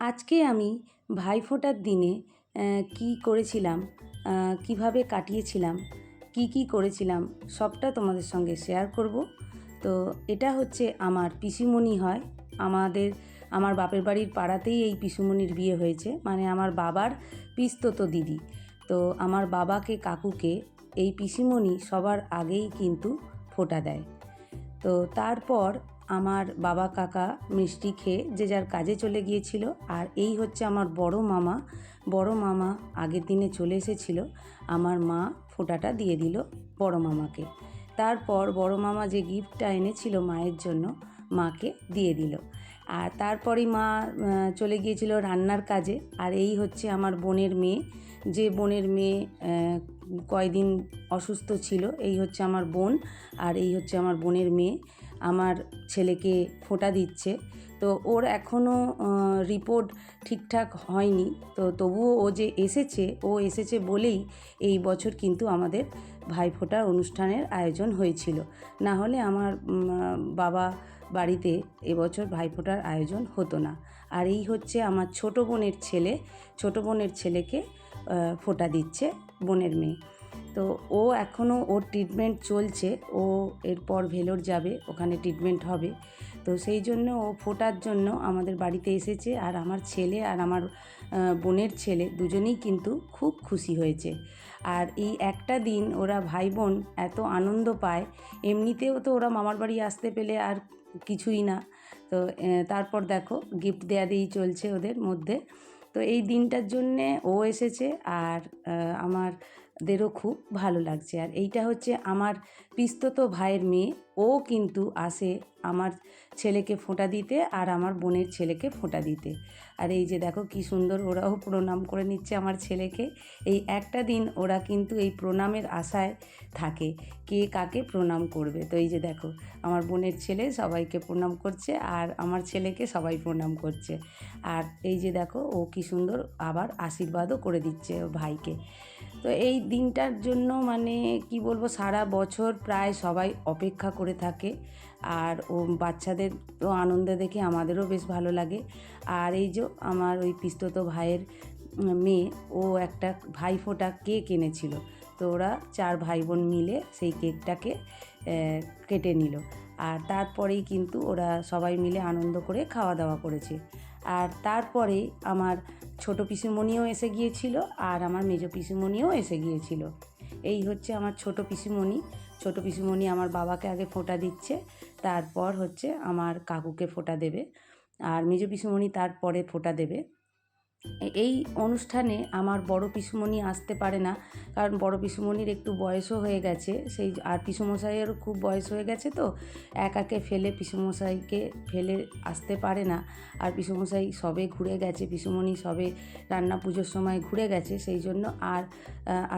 আজকে আমি ভাইফোঁটার দিনে কী করেছিলাম কীভাবে কাটিয়েছিলাম, কী কী করেছিলাম, সবটা তোমাদের সঙ্গে শেয়ার করব। তো এটা হচ্ছে আমার পিসিমণি হয়। আমাদের, আমার বাপের বাড়ির পাড়াতেই এই পিসুমণির বিয়ে হয়েছে। মানে আমার বাবার পিস্তত দিদি। তো আমার বাবাকে, কাকুকে এই পিসিমণি সবার আগেই কিন্তু ফোঁটা দেয়। তো তারপর আমার বাবা, কাকা, মিষ্টি খেয়ে যে যার কাজে চলে গিয়েছিল। আর এই হচ্ছে আমার বড় মামা। বড় মামা আগের দিনে চলে এসেছিল। আমার মা ফোঁটাটা দিয়ে দিল বড় মামাকে। তারপর বড় মামা যে গিফটটা এনেছিল মায়ের জন্য মাকে দিয়ে দিল। আর তারপরেই মা চলে গিয়েছিল রান্নার কাজে। আর এই হচ্ছে আমার বোনের মেয়ে। যে বোনের মেয়ে কয়দিন অসুস্থ ছিল, এই হচ্ছে আমার বোন। আর এই হচ্ছে আমার বোনের মেয়ে। আমার ছেলেকে ফোঁটা দিচ্ছে। তো ওর এখনও রিপোর্ট ঠিকঠাক হয়নি। তো তবুও ও যে এসেছে, ও এসেছে বলেই এই বছর কিন্তু আমাদের ভাইফোঁটার অনুষ্ঠানের আয়োজন হয়েছিল। না হলে আমার বাবা বাড়িতে এবছর ভাইফোঁটার আয়োজন হতো না। আর এই হচ্ছে আমার ছোট বোনের ছেলে, ছোট বোনের ছেলেকে ফোঁটা দিচ্ছে বোনের মেয়ে। তো ও এখনও ওর ট্রিটমেন্ট চলছে। ও এরপর ভেলোর যাবে ওখানে ট্রিটমেন্ট হবে। তো সেই জন্য ও ফোটার জন্য আমাদের বাড়িতে এসেছে আর আমার ছেলে আর আমার বোনের ছেলে দুজনেই কিন্তু খুব খুশি হয়েছে। আর এই একটা দিন ওরা ভাই বোন এত আনন্দ পায় এমনিতেও তো ওরা মামার বাড়ি আসতে পেলে আর কিছুই না। তো তারপর দেখো গিফট দেয়া দিয়েই চলছে ওদের মধ্যে। তো এই দিনটার জন্যে ও এসেছে আর আহ, আমাদেরও খুব ভালো লাগছে। আর এইটা হচ্ছে আমার পিস্তত ভাইয়ের মেয়ে। ও কিন্তু আসে আমার ছেলেকে ফোঁটা দিতে আর আমার বোনের ছেলেকে ফোঁটা দিতে। আর এই যে দেখো কি সুন্দর ওরাও প্রণাম করে নিচ্ছে আমার ছেলেকে। এই একটা দিন ওরা কিন্তু এই প্রণামের আশায় থাকে কে কাকে প্রণাম করবে। তো এই যে দেখো আমার বোনের ছেলে সবাইকে প্রণাম করছে আর আমার ছেলেকে সবাই প্রণাম করছে। আর এই যে দেখো ও কি সুন্দর আবার আশীর্বাদও করে দিচ্ছে ভাইকে। তো এই দিনটার জন্য মানে কি বলব, সারা বছর প্রায় সবাই অপেক্ষা করে থাকে। আর ও বাচ্চাদের তো আনন্দ দেখে আমাদেরও বেশ ভালো লাগে। আর এই যে আমার ওই পিস্তত ভাইয়ের মেয়ে, ও একটা ভাইফোঁটা কেক এনেছিল। তো ওরা চার ভাই বোন মিলে সেই কেকটাকে কেটে নিল। আর তারপরেই কিন্তু ওরা সবাই মিলে আনন্দ করে খাওয়া দাওয়া করেছে। আর তারপরে আমার ছোট পিসিমণিও এসে গিয়েছিল আর আমার মেজো পিসিমণিও এসে গিয়েছিল। এই হচ্ছে আমার ছোট পিসিমণি। ছোট পিসিমণি আমার বাবাকে আগে ফোঁটা দিচ্ছে, তারপর হচ্ছে আমার কাকুকে ফোঁটা দেবে। আর মেজো পিসিমণি তারপরে ফোঁটা দেবে। এই অনুষ্ঠানে আমার বড় পিসুমণি আসতে পারে না, কারণ বড় পিসুমণির একটু বয়সও হয়ে গেছে, সেই আর পিসুমশাইয়েরও খুব বয়স হয়ে গেছে তো, একাকে ফেলে পিসুমশাইকে ফেলে আসতে পারে না। আর পিসুমশাই সবে ঘুরে গেছে, পিসুমণি সবে রান্না পুজোর সময় ঘুরে গেছে, সেই জন্য আর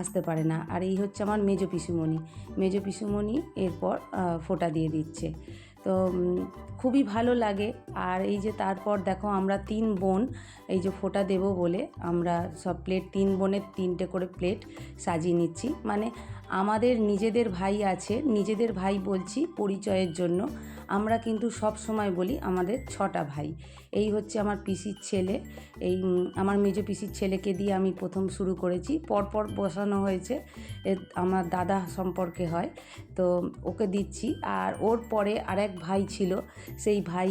আসতে পারে না। আর এই হচ্ছে আমার মেজো পিসুমণি। মেজো পিসুমণি এরপর ফোঁটা দিয়ে দিচ্ছে। তো খুবই ভালো লাগে। আর এই যে তারপর দেখো আমরা তিন বোন, এই যে ফোঁটা দেব বলে আমরা সব প্লেট তিন বোনের তিনটে করে প্লেট সাজিয়ে নিচ্ছি। মানে আমাদের নিজেদের ভাই আছে, নিজেদের ভাই বলছি পরিচয়ের জন্য। আমরা কিন্তু সব সময় বলি আমাদের ছটা ভাই। এই হচ্ছে আমার পিসির ছেলে। এই আমার মেজো পিসির ছেলেকে দিয়ে আমি প্রথম শুরু করেছি। পরপর বসানো হয়েছে। আমার দাদা সম্পর্কে হয়। তো ওকে দিচ্ছি। আর ওর পরে আরেক ভাই ছিল। সেই ভাই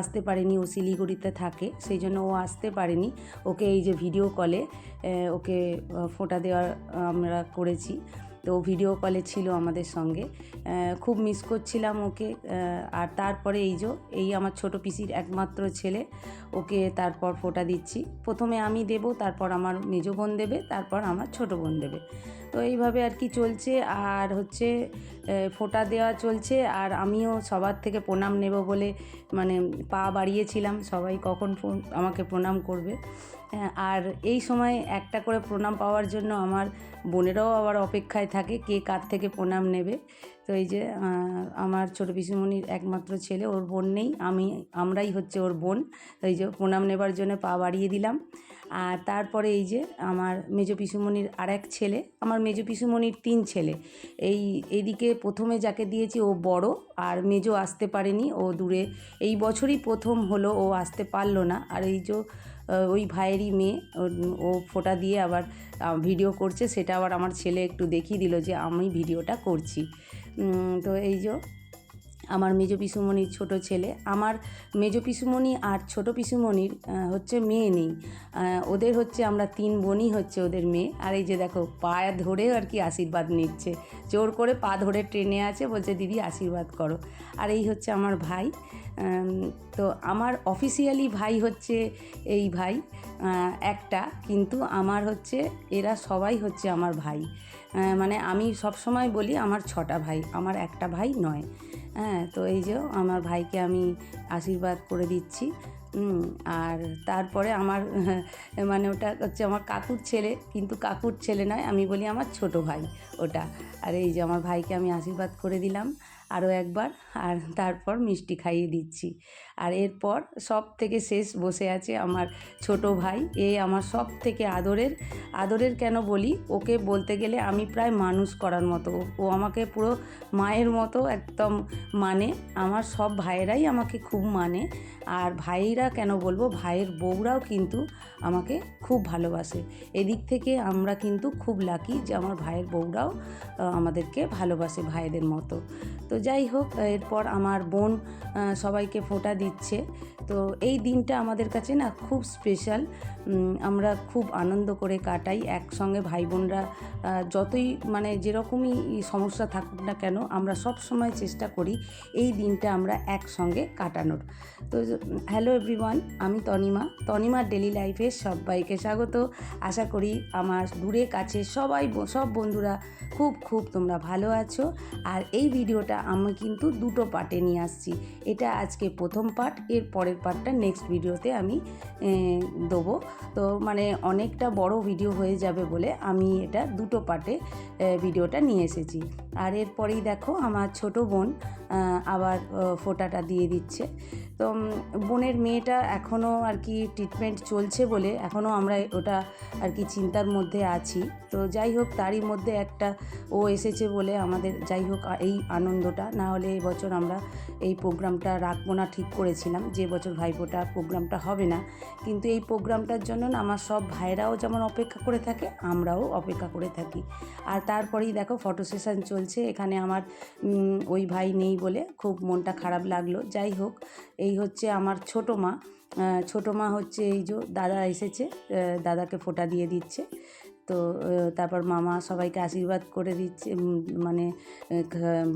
আসতে পারেনি, ও শিলিগুড়িতে থাকে, সেই জন্য ও আসতে পারেনি। ওকে এই যে ভিডিও কলে ওকে ফোঁটা দেওয়ার আমরা করেছি। তো ভিডিও কলে ছিল আমাদের সঙ্গে। খুব মিস করছিলাম ওকে আর তারপরে এই যে, এই আমার ছোট পিসির একমাত্র ছেলে, ওকে তারপর ফোঁটা দিচ্ছি। প্রথমে আমি দেব, তারপর আমার মেজো বোন দেবে, তারপর আমার ছোট বোন দেবে। তো এইভাবে আর কি চলছে। আর হচ্ছে ফোঁটা দেওয়া চলছে। আর আমিও সবার থেকে প্রণাম নেব বলে মানে পা বাড়িয়েছিলাম। সবাই কখন আমাকে প্রণাম করবে। আর এই সময় একটা করে প্রণাম পাওয়ার জন্য আমার বোনেরাও আবার অপেক্ষায় থাকে, কে কার থেকে প্রণাম নেবে। তো এই যে আমার ছোটো পিসিমণির একমাত্র ছেলে, ওর বোন নেই, আমি, আমরাই হচ্ছে ওর বোন। এই যে, প্রণাম নেবার জন্য পা বাড়িয়ে দিলাম। আর তারপরে এই যে, আমার মেজো পিসুমণির আর এক ছেলে, আমার মেজো পিসুমণির তিন ছেলে। এই এদিকে প্রথমে যাকে দিয়েছি ও বড়, আর মেজো আসতে পারেনি, ও দূরে। এই বছরই প্রথম হলো, ও আসতে পারল না। আর এই যে ওই ভাইয়েরই মেয়ে ও ফোটা দিয়ে আবার ভিডিও করছে, সেটা আবার আমার ছেলে একটু দেখিয়ে দিল যে, আমি ভিডিওটা করছি। তো এই যে আমার মেজ পিসুমণির ছোট ছেলে। আমার মেজ পিসুমণি আর ছোট পিসুমণির হচ্ছে মেয়ে নেই। ওদের হচ্ছে আমরা তিন বোনই হচ্ছে ওদের মেয়ে। আর এই যে দেখো, পায়ে ধরে আর কি আশীর্বাদ নিচ্ছে। জোর করে পা ধরে ট্রেনে আছে, বলছে, দিদি, আশীর্বাদ করো। আর এই হচ্ছে আমার ভাই। তো আমার অফিসিয়ালি ভাই হচ্ছে এই ভাই একটা, কিন্তু আমার হচ্ছে, এরা সবাই হচ্ছে আমার ভাই। মানে আমি সব সময় বলি আমার ছটা ভাই, আমার একটা ভাই নয়। হ্যাঁ তো এই যে আমার ভাইকে আমি আশীর্বাদ করে দিচ্ছি। আর তারপরে আমার মানে ওটা হচ্ছে আমার কাকুর ছেলে, কিন্তু কাকুর ছেলে নয়, আমি বলি আমার ছোট ভাই ওটা। আর এই যে আমার ভাইকে আমি আশীর্বাদ করে দিলাম। আরও একবার আর তারপর মিষ্টি খাইয়ে দিচ্ছি। আর এরপর সব থেকে শেষ বসে আছে আমার ছোট ভাই। এ আমার সব থেকে আদরের আদরের কেন বলি? ওকে বলতে গেলে আমি প্রায় মানুষ করার মতো। ও আমাকে পুরো মায়ের মতো একদম মানে। আমার সব ভাইয়েরাই আমাকে খুব মানে। আর ভাইরা কেন বলব? ভাইয়ের বউরাও কিন্তু আমাকে খুব ভালোবাসে। এদিক থেকে আমরা কিন্তু খুব লাকি যে আমার ভাইয়ের বউরাও আমাদেরকে ভালোবাসে ভাইদের মতো। তো যাই হোক, এরপর আমার বোন সবাইকে ফোঁটা দিচ্ছে তো এই দিনটা আমাদের কাছে না খুব স্পেশাল আমরা খুব আনন্দ করে কাটাই। একসঙ্গে ভাই বোনরা যতই মানে যেরকমই সমস্যা থাকুক না কেন, আমরা সব সময় চেষ্টা করি এই দিনটা আমরা একসঙ্গে কাটানোর। তো হ্যালো এভরিওয়ান আমি তনিমা। তনিমার ডেলি লাইফে সবাইকে স্বাগত। আশা করি আমার দূরে কাছে সবাই, সব বন্ধুরা খুব খুব তোমরা ভালো আছো। আর এই ভিডিওটা আমি কিন্তু দুটো পার্টে নিয়ে আসছি। এটা আজকে প্রথম পার্ট এর পরের পার্টটা নেক্সট ভিডিওতে আমি দেবো। তো মানে অনেকটা বড় ভিডিও হয়ে যাবে বলে আমি এটা দুটো পার্টে ভিডিওটা নিয়ে এসেছি। আর এরপরেই দেখো আমার ছোট বোন আবার ফোঁটাটা দিয়ে দিচ্ছে। তো বোনের মেয়েটা এখনও আর কি ট্রিটমেন্ট চলছে বলে এখনও আমরা ওটা আর কি চিন্তার মধ্যে আছি। তো যাই হোক, তারই মধ্যে একটা ও এসেছে বলে আমাদের যাই হোক এই আনন্দটা। না হলে এই বছর আমরা এই প্রোগ্রামটা রাখব না, ঠিক করেছিলাম যে বছর ভাইফোঁটা প্রোগ্রামটা হবে না। কিন্তু এই প্রোগ্রামটার জন্য না আমার সব ভাইরাও যেমন অপেক্ষা করে থাকে, আমরাও অপেক্ষা করে থাকি। আর তারপরেই দেখো, ফটো সেশন চলছে। এখানে আমার ওই ভাই নেই বলে খুব মনটা খারাপ লাগল। যাই হোক এই হচ্ছে আমার ছোটো মা। ছোটো মা হচ্ছে এই যে দাদা এসেছে দাদাকে ফোঁটা দিয়ে দিচ্ছে। তো তারপর মামা সবাইকে আশীর্বাদ করে দিচ্ছে মানে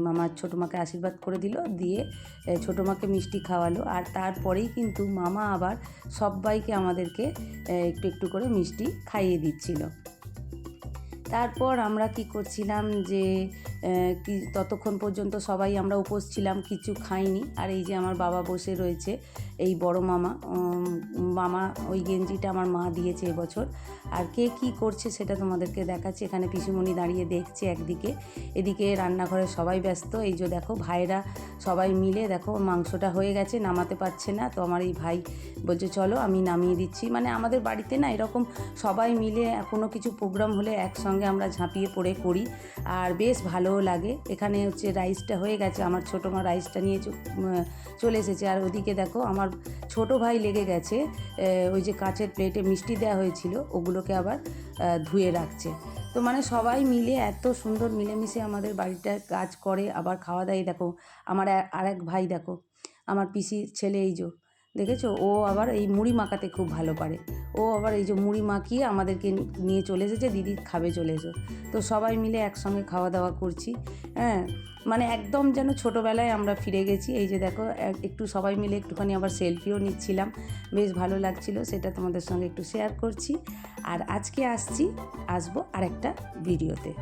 মামার ছোটো মাকে আশীর্বাদ করে দিল দিয়ে আহ, ছোটো মাকে মিষ্টি খাওয়ালো। আর তারপরেই কিন্তু মামা আবার সবাইকে আমাদেরকে একটু একটু করে মিষ্টি খাইয়ে দিচ্ছিল। তারপর আমরা কি করছিলাম যে কি ততক্ষণ পর্যন্ত সবাই আমরা উপোস ছিলাম, কিছু খাইনি। আর এই যে আমার বাবা বসে রয়েছে, এই বড় মামা মামা ওই গেঞ্জিটা আমার মা দিয়েছে এবছর। আর কে কি করছে সেটা তোমাদেরকে দেখাচ্ছি। এখানে পিসুমণি দাঁড়িয়ে দেখছে একদিকে, এদিকে রান্নাঘরে সবাই ব্যস্ত। এই যে দেখো ভাইরা সবাই মিলে, দেখো মাংসটা হয়ে গেছে, নামাতে পারছে না। তো আমার এই ভাই বলছে, চলো আমি নামিয়ে দিচ্ছি। মানে আমাদের বাড়িতে না এরকম সবাই মিলে কোনো কিছু প্রোগ্রাম হলে একসঙ্গে আমরা ঝাঁপিয়ে পড়ে করি আর বেশ ভালোও লাগে। এখানে হচ্ছে রাইসটা হয়ে গেছে। আমার ছোটো মা রাইসটা নিয়ে চলে এসেছে। আর ওদিকে দেখো, আমার ছোট ভাই লেগে গেছে। ওই যে কাঁচের প্লেটে মিষ্টি দেওয়া হয়েছিল, ওগুলোকে আবার ধুয়ে রাখছে। তো মানে সবাই মিলে এত সুন্দর মিলেমিশে আমাদের বাড়িটা কাজ করে, আবার খাওয়া দাওয়াই দেখো, আমার আর এক ভাই দেখো, আমার পিসির ছেলে এই যে। দেখেছ? ও আবার এই মুড়ি মাখাতে খুব ভালো পারে। ও আবার এই যে মুড়ি মাখিয়ে আমাদেরকে নিয়ে চলে এসেছে, দিদি খাবে চলে এসো। তো সবাই মিলে একসঙ্গে খাওয়া দাওয়া করছি হ্যাঁ? মানে একদম যেন ছোটোবেলায় আমরা ফিরে গেছি। এই যে দেখো, এক- একটু সবাই মিলে একটুখানি আবার সেলফিও নিচ্ছিলাম। বেশ ভালো লাগছিল, সেটা তোমাদের সঙ্গে একটু শেয়ার করছি। আর আজকে আসছি, আসব আরেকটা ভিডিওতে